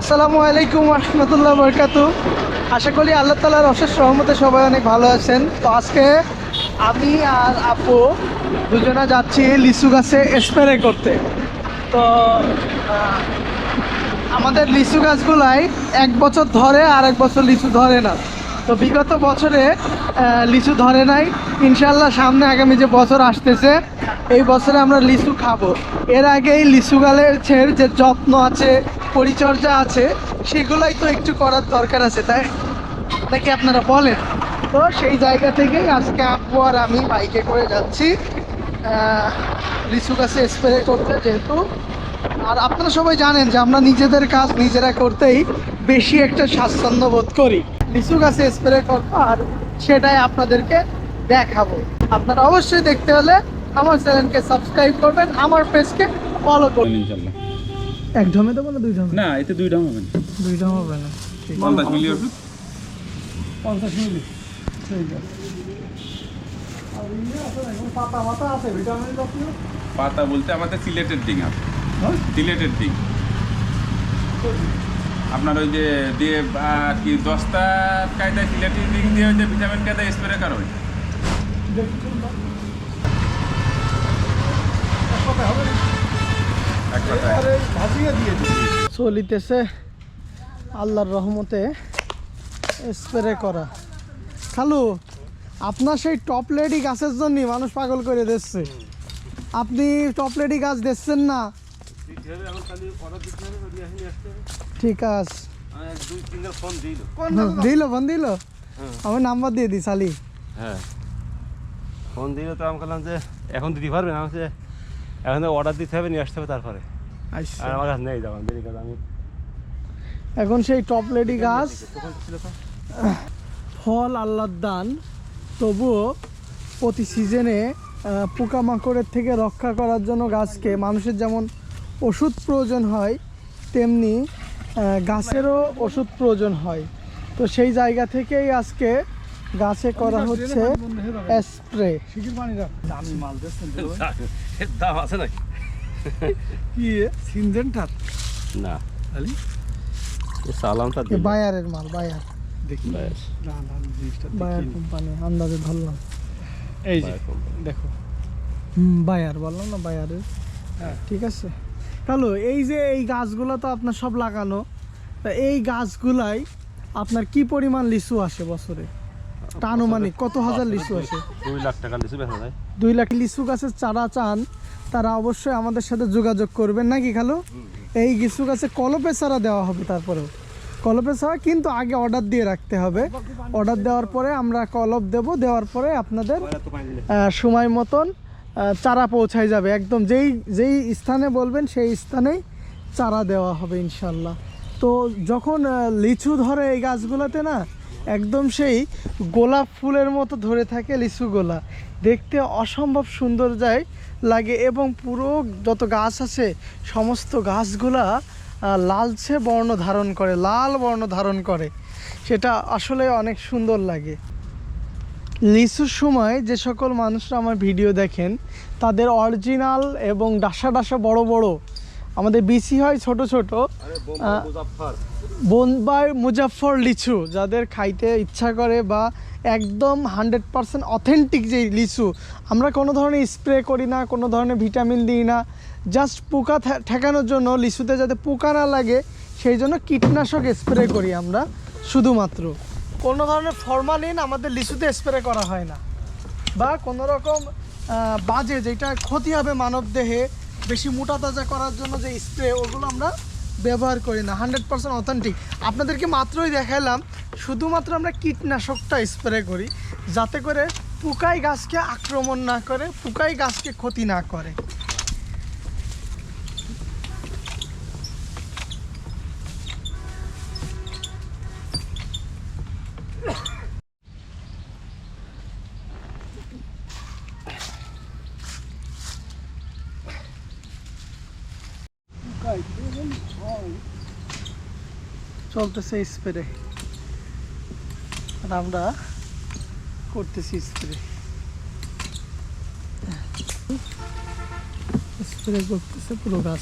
আসসালামু আলাইকুম রহমতুল্লাহ বরকাত আশা করি আল্লাহ তালার অশেষ সহমতে সবাই অনেক ভালো আছেন। তো আজকে আমি আর আপু দুজনে যাচ্ছি লিচু গাছে স্প্রে করতে। তো আমাদের লিচু গাছগুলাই এক বছর ধরে আর এক বছর লিচু ধরে না। তো বিগত বছরে লিচু ধরে নাই। ইনশাল্লাহ সামনে আগামী যে বছর আসতেছে, এই বছরে আমরা লিচু খাব। এর আগেই লিচু গাছের যে যত্ন আছে পরিচর্যা আছে, সেগুলাই তো একটু করার দরকার আছে, তাই? নাকি আপনারা বলেন? তো সেই জায়গা থেকেই আজকে আপু আর আমি বাইকে করে যাচ্ছি। লিচু গাছে স্প্রে করতে যেহেতু। আর আপনারা সবাই জানেন যে আমরা নিজেদের কাজ নিজেরা করতেই বেশি একটা স্বাচ্ছন্দ্য বোধ করি। লিচু গাছে স্প্রে করব আর সেটাই আপনাদেরকে দেখাবো। আপনারা অবশ্যই দেখতে হলে আমার চ্যানেলকে সাবস্ক্রাইব করবেন, আমার পেজকে ফলো করবেন। ইনশাল্লাহ। এক ঢমে দেবো না দুই ঢমে না এতে দুই দাম হবে না। দুই ঢম হবে না। পঞ্চাশ মিলি ওষুধ পঞ্চাশ মিনিট ঠিক আছে। আর আছে না, এখন পাতা আছে। ভিটামিন পাতা বলতে আমাদের সিলেটের ডিং আছে। হ্যাঁ? সিলেটের ডিং আপনার ওই যে দিয়ে আর কি দশটা কায়দায় সিলেটের ডিং দিয়ে ওই যে ভিটামিন কায়দায় স্প্রে করা হয় দেখুন না। একসাথে হবে না? এক কথায় আরে ভাজিয়ে দিয়ে দিই চলিতেছে আল্লাহর রহমতে স্প্রে করা। খালু আপনার সেই টপ লেডি গাছের জন্য মানুষ পাগল করে দিচ্ছে। আপনি টপ লেডি গাছ দিচ্ছেন না? ঠিক আছে। হুম, দিল ফোন দিল? আমি নাম্বার দিয়ে দিই সালি। হ্যাঁ। ফোন দিলে তো আমি বললাম যে এখন দিতে পারবেন আমি বলছি, এখন অর্ডার দিতে হবে নিয়ে আসতে হবে তারপরে। আর আমার কাছে নেই যখন দেরি কাজ আমি এখন সেই টপ লেডি গাছ। ফল আল্লাহর দান। তবুও প্রতি সিজনে পোকামাকড়ের থেকে রক্ষা করার জন্য গাছকে মানুষের যেমন ওষুধ প্রয়োজন হয় তেমনি গাছেরও ওষুধ প্রয়োজন হয়। তো সেই জায়গা থেকেই আজকে গাছে করা হচ্ছে স্প্রে দাম আছে নাকি? কি সিনজেন্টার না। সালামটা বায়ারের মাল বায়ার। ব্যাস। বায়ার। কোম্পানি আন্দাজে ধরলাম। এই যে দেখো। হুম বায়ার বললাম না বায়ারের। ঠিক আছে। এই যে এই গাছগুলো তো আপনার সব লাগানো তা এই গাছগুলাই আপনার কি পরিমাণ লিচু আসে বছরে? তা আনুমানিক কত হাজার লিচু আসে? দুই লাখ টাকা লিচু বেচা যায়। দুই লাখ লিচু গাছের চারা চান তারা অবশ্যই আমাদের সাথে যোগাযোগ করবেন, নাকি খালো? এই কিছু গাছে কলপে চারা দেওয়া হবে তারপরেও। কলপে চারা কিন্তু আগে অর্ডার দিয়ে রাখতে হবে। অর্ডার দেওয়ার পরে আমরা কলপ দেব, দেওয়ার পরে আপনাদের সময় মতন চারা পৌঁছায় যাবে। একদম যেই যেই স্থানে বলবেন, সেই স্থানেই চারা দেওয়া হবে ইনশাল্লাহ। তো যখন লিচু ধরে এই গাছগুলোতে না একদম সেই গোলাপ ফুলের মতো ধরে থাকে লিচু গোলা। দেখতে অসম্ভব সুন্দর যায় লাগে এবং পুরো যত গাছ আছে, সমস্ত গাছগুলা লালচে বর্ণ ধারণ করে, লাল বর্ণ ধারণ করে। সেটা আসলে অনেক সুন্দর লাগে। লিচুর সময় যে সকল মানুষরা আমার ভিডিও দেখেন, তাদের অরিজিনাল এবং ডাসা ডাসা বড় বড় আমাদের বিসি হয় ছোট ছোট। বোম্বাই মুজাফর লিচু যাদের খাইতে ইচ্ছা করে বা একদম হান্ড্রেড পারসেন্ট অথেন্টিক যে লিচু আমরা কোনো ধরনের স্প্রে করি না কোনো ধরনের ভিটামিন দিই না। জাস্ট পোকা ঠেকানোর জন্য লিচুতে যাতে পোকা না লাগে সেই জন্য কীটনাশক স্প্রে করি আমরা শুধুমাত্র। কোনো ধরনের ফরমালিন আমাদের লিচুতে স্প্রে করা হয় না। বা কোনো রকম বাজে যেটা ক্ষতি হবে মানব দেহে বেশি মোটা তাজা করার জন্য যে স্প্রে ওগুলো আমরা ব্যবহার করি না। হান্ড্রেড পার্সেন্ট অথেন্টিক আপনাদেরকে মাত্রই দেখালাম শুধুমাত্র আমরা কীটনাশকটা স্প্রে করি, যাতে করে পুকাই গাছকে আক্রমণ না করে, পুকাই গাছকে ক্ষতি না করে। চলতেছে স্প্রে। আর আমরা করতেছি স্প্রে। স্প্রে করতেছে পুরো গাছ।